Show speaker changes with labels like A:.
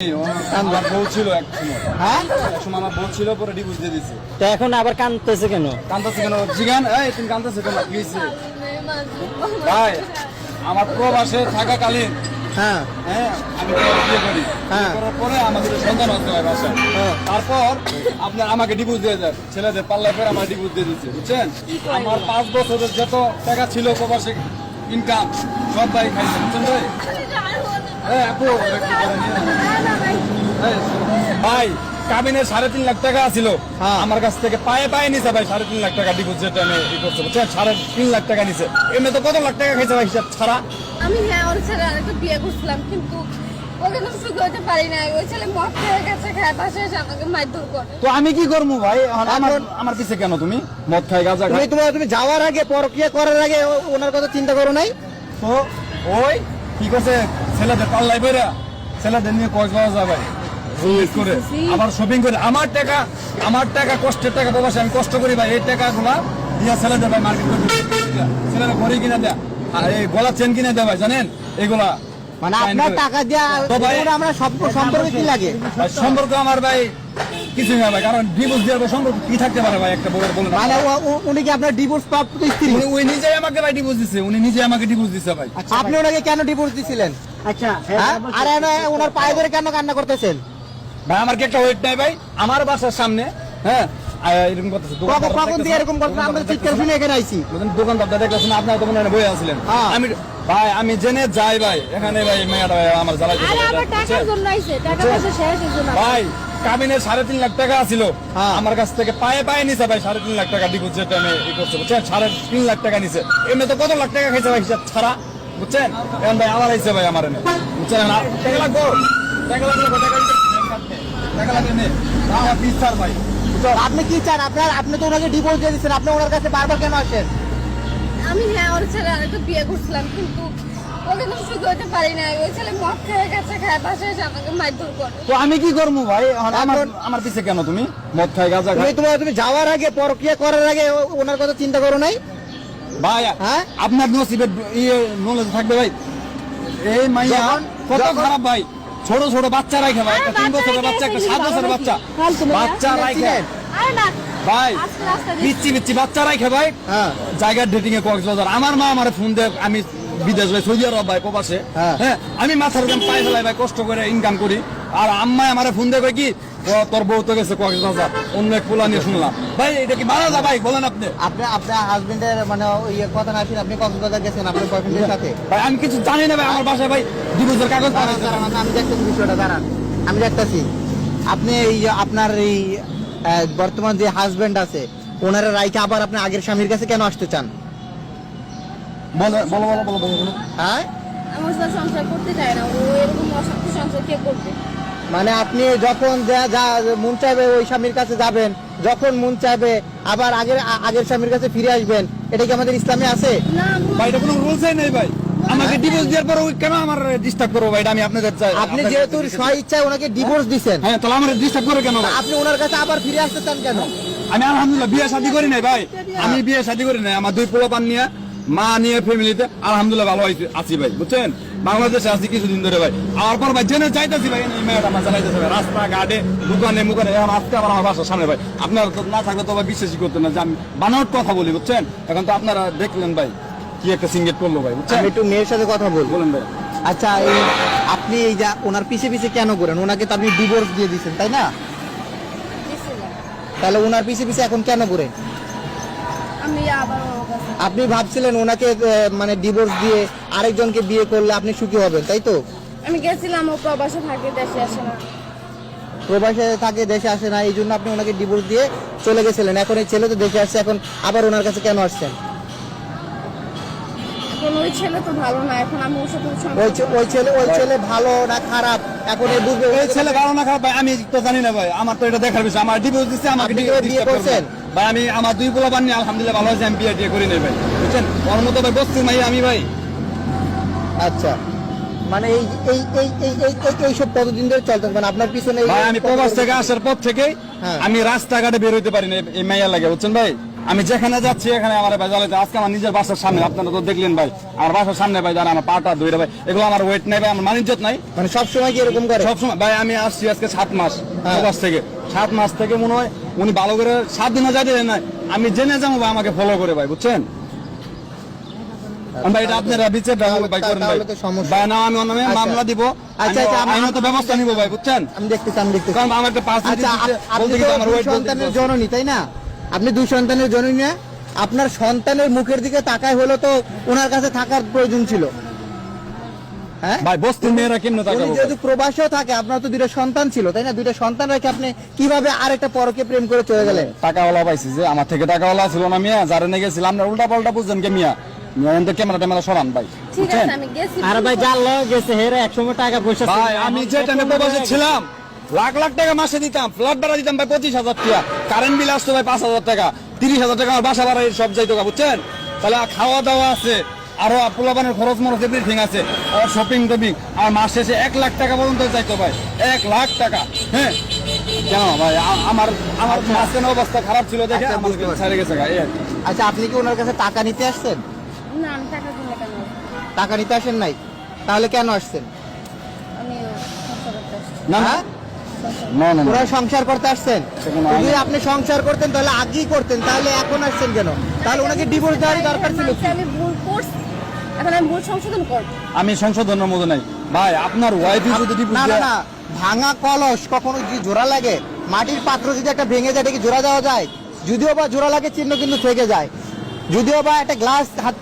A: আমার বউ ছিল এক সময়।
B: হ্যাঁ?
A: এক সময় আমার বউ ছিল পরে ডিভোর্স দিয়ে দিছে
B: তো এখন আবার কান্দতেছে কেন?
A: কান্দাছে কেন? জিগান এই তুমি কান্দাছে কেন? ভাই আমার প্রবাসে থাকাকালীন
B: হ্যাঁ।
A: হ্যাঁ আমি বিয়ে করি।
B: হ্যাঁ।
A: করার পরে আমাদের সন্তান হতে হয় বাসায়। তারপর আপনার আমাকে ডিভোর্স দিয়ে দেন। ছেলেদের পাল্লায় পরে আমার ডিভোর্স দিয়ে দিচ্ছে বুঝছেন? আমার পাঁচ বছরের যত টাকা ছিল প্রবাসে ইনকাম সব ভাই খাইছে বুঝছেন ভাই? ভাই কাবিনের সাড়ে তিন লাখ টাকা ছিল
B: হ্যাঁ।
A: আমার কাছ থেকে পায়ে পায়ে নিছে ভাই সাড়ে তিন লাখ টাকা ডিপোজিট আমি ই করছে বুঝছেন? সাড়ে তিন লাখ টাকা নিছে। এমনি তো কত লাখ টাকা খাইছে ভাই হিসাব ছাড়া?
C: আমি হ্যাঁ ওর ছেলে আরেকটা বিয়ে করছিলাম কিন্তু তো
A: আমি কি করব ভাই? আমার আমার পিছে কেন তুমি? মদ খাই গাঁজা
B: তুমি
A: খাই
B: তোমার তুমি যাওয়ার আগে পরক্রিয়া করার আগে ওনার কথা চিন্তা করো নাই?
A: তো ওই কি করছে? ছেলেদের পাল্লাই বেরা ছেলেদের নিয়ে কক্সবাজার Business করে আবার শপিং করে। আমার টাকা আমার টাকা কষ্টের টাকা প্রবাসে আমি কষ্ট করি ভাই এই টাকাগুলা দিয়া ছেলেদের ভাই মার্কেট করে ছেলেরা ঘড়ি কিনা দেয়া আর এই গলা চেন কিনে দেয় ভাই জানেন? এগুলা
B: মানে আপনার টাকা দিয়া আমরা সম্প- সম্পর্কে কি লাগে?
A: সম্পর্ক আমার ভাই কিছুই না ভাই কারণ ডিভোর্স দেওয়ার সম্পর্ক কি থাকতে পারে ভাই একটা বউয়ের
B: মানে উনি কি আপনার ডিভোর্স প্রাপ্ত স্ত্রী?
A: উনি নিজেই আমাকে ভাই ডিভোর্স দিচ্ছে উনি নিজে আমাকে ডিভোর্স দিচ্ছে ভাই।
B: আপনি ওনাকে কেন ডিভোর্স দিছিলেন?
D: আচ্ছা
B: হ্যাঁ আর ওনার পায়ে ধরে কেন কান্না করতেছেন?
A: ভাই আমার কি একটা ওয়েট নাই ভাই? আমার বাসার সামনে হ্যাঁ? এরকম করতেছে
B: কখন কখন দিয়ে এরকম করতেন আমরা চিৎকার শুনে এখানে আইছি।
A: দোকানদারটা দেখতেছেন? আপনার তো বই আসলেন
B: হ্যাঁ।
A: আমি ভাই আমি জেনে যাই ভাই। এখানে ভাই মেয়েটা আমার জ্বালাই ভাই কাবিনের সাড়ে তিন লাখ টাকা ছিল।
B: হ্যাঁ।
A: আমার কাছ থেকে পায়ে পায়ে নিছে ভাই সাড়ে তিন লাখ টাকা ডিপোজিট আমি ই করছে বুঝছেন? সাড়ে তিন লাখ টাকা নিছে। এমনি তো কত লাখ টাকা খাইছে ভাই হিসাব ছাড়া? বুঝছেন? এখন ভাই আমার আইছে ভাই আমার। এনে বুঝছেন? এখন টাকা লাগবো? টাকা লাগলে টাকা দিতে? নে। আমার বিচার ভাই।
B: আপনি কি চান? আপনার আপনি তো ওনাকে ডিভোর্স দিয়ে দিচ্ছেন আপনি ওনার কাছে বারবার কেন আসেন?
C: আমি হ্যাঁ ওর ছেলে আরেকটা বিয়ে করছিলাম কিন্তু ওকে তো সুখ হতে পারি না ওই ছেলে মদ খেয়ে গেছে খায় পাশে এসে আমাকে মারধর করে।
A: তো আমি কি করব ভাই? আমার আমার পিছে কেন তুমি? মদ খাই গাঁজা
B: তুমি তোমার তুমি যাওয়ার আগে পরক্রিয়া করার আগে ওনার কথা চিন্তা করো নাই?
A: ভাই
B: হ্যাঁ?
A: আপনার নসিবে ইয়ে নলেজ থাকবে ভাই এই মাইয়া কত খারাপ ভাই ছোট ছোট বাচ্চা রাখে ভাই একটা তিন বছরের
C: বাচ্চা
A: বাচ্চা একটা সাত বছরের বাচ্চা?
C: ফালতু মেয়ে।
A: বাচ্চা রাখে
B: ছিলেন?
C: আরে না
A: ভাই পিচ্ছি পিচ্ছি বাচ্চা রাখে ভাই
B: হ্যাঁ
A: জায়গার ডেটিং এ কক্সবাজার আমার মা আমার ফোন দেয় আমি বিদেশ ভাই সৌদি আরব ভাই প্রবাসে
B: হ্যাঁ।
A: হ্যাঁ আমি মাথার উপর পায়ে ফেলাই ভাই কষ্ট করে ইনকাম করি আর আম্মা আমার ফোন কয় কি তোর বউ তো গেছে কক্সবাজার অন্য এক পোলা নিয়ে শুনলাম। ভাই এটা কি মারা যা ভাই বলেন আপনি।
B: আপনি আপনার হাজবেন্ডের মানে ইয়ে কথা না শুনে আপনি কক্সবাজার গেছেন আপনার বয়ফ্রেন্ডের সাথে?
A: ভাই আমি কিছু জানি না ভাই আমার বাসায় ভাই ডিভোর্সের কাগজ
B: আমি দেখতেছি বিষয়টা দাঁড়ান। আমি দেখতেছি আপনি এই আপনার এই বর্তমান যে হাজবেন্ড আছে ওনারা রাইকে আবার আপনি আগের স্বামীর কাছে কেন আসতে চান?
A: বলো বলো বলো বলো বলো বলো।
B: হ্যাঁ?
C: আমার সংসার করতে চায় না ও এরকম অশান্তি সংসার কে করবে?
B: মানে আপনি যখন যা মন চাইবে ওই স্বামীর কাছে যাবেন যখন মন চাইবে আবার আগের আগের স্বামীর কাছে ফিরে আসবেন এটা কি আমাদের ইসলামে আছে?
C: আমি-
A: ভাই এটা কোনো রুলসই নেই ভাই। আমাকে ডিভোর্স দেওয়ার পর ওই কেন আমার ডিস্টার্ব করব ভাই? আমি আপনাদের চাই।
B: আপনি যেহেতু স্ব ইচ্ছায় ওনাকে ডিভোর্স দিচ্ছেন
A: হ্যাঁ তাহলে আমার ডিস্টার্ব করে কেন
B: আপনি ওনার কাছে আবার ফিরে আসতে চান কেন?
A: আমি আলহামদুলিল্লাহ বিয়ে শাদি করি নাই ভাই। আমি বিয়ে শাদী করি নাই। আমার দুই পোলা পান নিয়ে মা নিয়ে ফ্যামিলিতে আলহামদুলিল্লাহ ভালো আছি- আছি ভাই বুঝছেন? বাংলাদেশে আছি কিছুদিন ধরে ভাই। আর পর ভাই জেনে চাইতেছি ভাই এই মেয়েটা আমার চালাইতেছে ভাই রাস্তা ঘাটে দোকানে মুখানে এখন আজকে আবার আমার বাসার সামনে ভাই। আপনারা তো না থাকলে তো ভাই বিশ্বাসই করতেন না যে আমি বানাওয়ার কথা বলি বুঝছেন? এখন তো আপনারা দেখলেন ভাই কি একটা সিঙ্গেট করল ভাই বুঝছেন?
B: একটু মেয়ের সাথে কথা বলব
A: বলেন ভাই।
B: আচ্ছা এই আপনি এই যা ওনার পিছে পিছে কেন করেন ওনাকে তো আপনি ডিভোর্স দিয়ে দিচ্ছেন তাই না। তাহলে ওনার পিছে পিছে এখন কেন করেন
C: আমি আবার ওর কাছে
B: আপনি ভাবছিলেন ওনাকে আহ, মানে ডিভোর্স দিয়ে আরেকজনকে বিয়ে করলে আপনি সুখী হবেন তাই তো?
C: আমি গেছিলাম ও প্রবাসে থাকে দেশে আসে না।
B: প্রবাসে থাকে দেশে আসে না এই জন্য আপনি ওনাকে ডিভোর্স দিয়ে চলে গেছিলেন। এখন এই ছেলে তো দেশে আসছে এখন আবার ওনার কাছে কেন আসছেন?
C: এখন ওই ছেলে তো ভালো না এখন আমি ওর সাথে সংসার
B: ওই ছে- ওই ছেলে ওই ছেলে ভালো না খারাপ? এখন এই বুঝবে
A: এই ছেলে ভালো না খারাপ ভাই আমি তো জানি না ভাই আমার তো এটা দেখার বিষয় আমার ডিভোর্স দিচ্ছে আমাকে
B: আপনি
A: ডিভোর্স
B: কি বিয়ে করছেন?
A: ভাই আমি আমার দুই পোলা বানিয়ে আলহামদুলিল্লাহ ভালো আছে আমি বিয়ে টিয়ে করি নাই ভাই। বুঝছেন? ওর মতো ভাই বস্তু মাই আমি ভাই।
B: আচ্ছা। মানে এই এই এই এই এই এই এইসব কতদিন ধরে চলতে মানে আপনার পিছনে
A: ভাই আমি প্রবাস থেকে আসার পর থেকে
B: হ্যাঁ।
A: আমি রাস্তাঘাটে বের হইতে পারি না এই মাইয়া লাগে বুঝছেন ভাই? আমি যেখানে যাচ্ছি এখানে আমার ভাই জ্বালাইতে আজকে আমার নিজের বাসার সামনে আপনারা তো দেখলেন ভাই আমার বাসার সামনে ভাই যারা আমার পাটা ধরে ভাই এগুলো আমার ওয়েট নাই ভাই আমার মানিজ্যত নাই।
B: মানে সবসময় কি এরকম করে?
A: সবসময় ভাই আমি আসছি আজকে সাত মাস
B: হ্যাঁ।
A: প্রবাস থেকে। সাত মাস থেকে মনে হয় উনি ভালো করে সাত দিনও যাইতে দেন নাই। আমি জেনে যাব ভাই আমাকে ফলো করে ভাই বুঝছেন? ভাই এটা আপনারা বিচার ভাই করেন ভাই।
B: তাহলে তো সমস্যা।
A: ভাই না আমি অন্য
B: আচ্ছা।
A: মামলা দিব।
B: আচ্ছা, আচ্ছা, আমি-
A: আইনত ব্যবস্থা নিব ভাই বুঝছেন?
B: আমি দেখতেছি আমি দেখতেছি।
A: কারণ আমার একটা পার্সেন্টেজ
B: আচ্ছা আপ- আপনি তো দুই সন্তানের জননী তাই না? আপনি দুই সন্তানের জননী না আপনার সন্তানের মুখের দিকে তাকায় হলো তো ওনার কাছে থাকার প্রয়োজন ছিল।
A: ভাই বস্তির মেয়েরা কেমনে তাকাবো
B: যেহেতু প্রবাসেও থাকে আপনার তো দুইটা সন্তান ছিল তাই না? দুইটা সন্তান রেখে আপনি কীভাবে আরেকটা পরকে প্রেম করে চলে গেলেন?
A: টাকাওয়ালা পাইছি যে আমার থেকে টাকাওয়ালা ছিল না মিয়া যারা নিয়ে গেছিলাম না উল্টা পাল্টা বুঝছেন কে মিয়া? মিয়া এনতে ক্যামেরা ট্যামেরা সরান ভাই
C: ঠিক
A: বুঝছেন?
C: আছে আমি
A: যে টাইমে প্রবাসে ছিলাম লাখ লাখ টাকা মাসে দিতাম ফ্ল্যাট ভাড়া দিতাম ভাই পঁচিশ হাজার টাকা কারেন্ট বিল আসতো ভাই পাঁচ হাজার টাকা তিরিশ হাজার টাকা আমার বাসা ভাড়া সব যাইতো বুঝছেন? তাহলে খাওয়া দাওয়া আছে আরও পোলাপানের খরচ মরচ এভরিথিং আছে। আর শপিং টপিং আর মাস শেষে এক লাখ টাকা পর্যন্ত চাইতো ভাই এক লাখ টাকা হ্যাঁ? কেন ভাই? আমার আমার মাঝখানে অবস্থা খারাপ ছিল দেখে
B: আচ্ছা।
A: ছেড়ে গেছে গা, এই আর কি।
B: আচ্ছা আপনি কি ওনার কাছে টাকা নিতে আসছেন?
C: না আমি টাকা
B: টাকা নিতে আসেন নাই? তাহলে কেন আসছেন।
A: না
B: হ্যাঁ?
A: না
B: ওরা সংসার করতে আসছেন? যদি আপনি সংসার করতেন তাহলে আগেই করতেন তাহলে এখন আসছেন কেন? তাহলে ওনাকে ডিভোর্স দেওয়ারই দরকার ছিল
C: এখন আমি ভুল সংশোধন করব
A: আমি সংশোধনের মতো নাই। ভাই আপনার ওয়াইফই যদি
B: না না না। ভাঙা কলস কখনো যদি জোড়া লাগে মাটির পাত্র যদি একটা ভেঙে যায় এটা কি জোড়া দেওয়া যায়? যদিও বা জোড়া লাগে চিহ্ন কিন্তু থেকে যায়। যদিও বা একটা গ্লাস হাত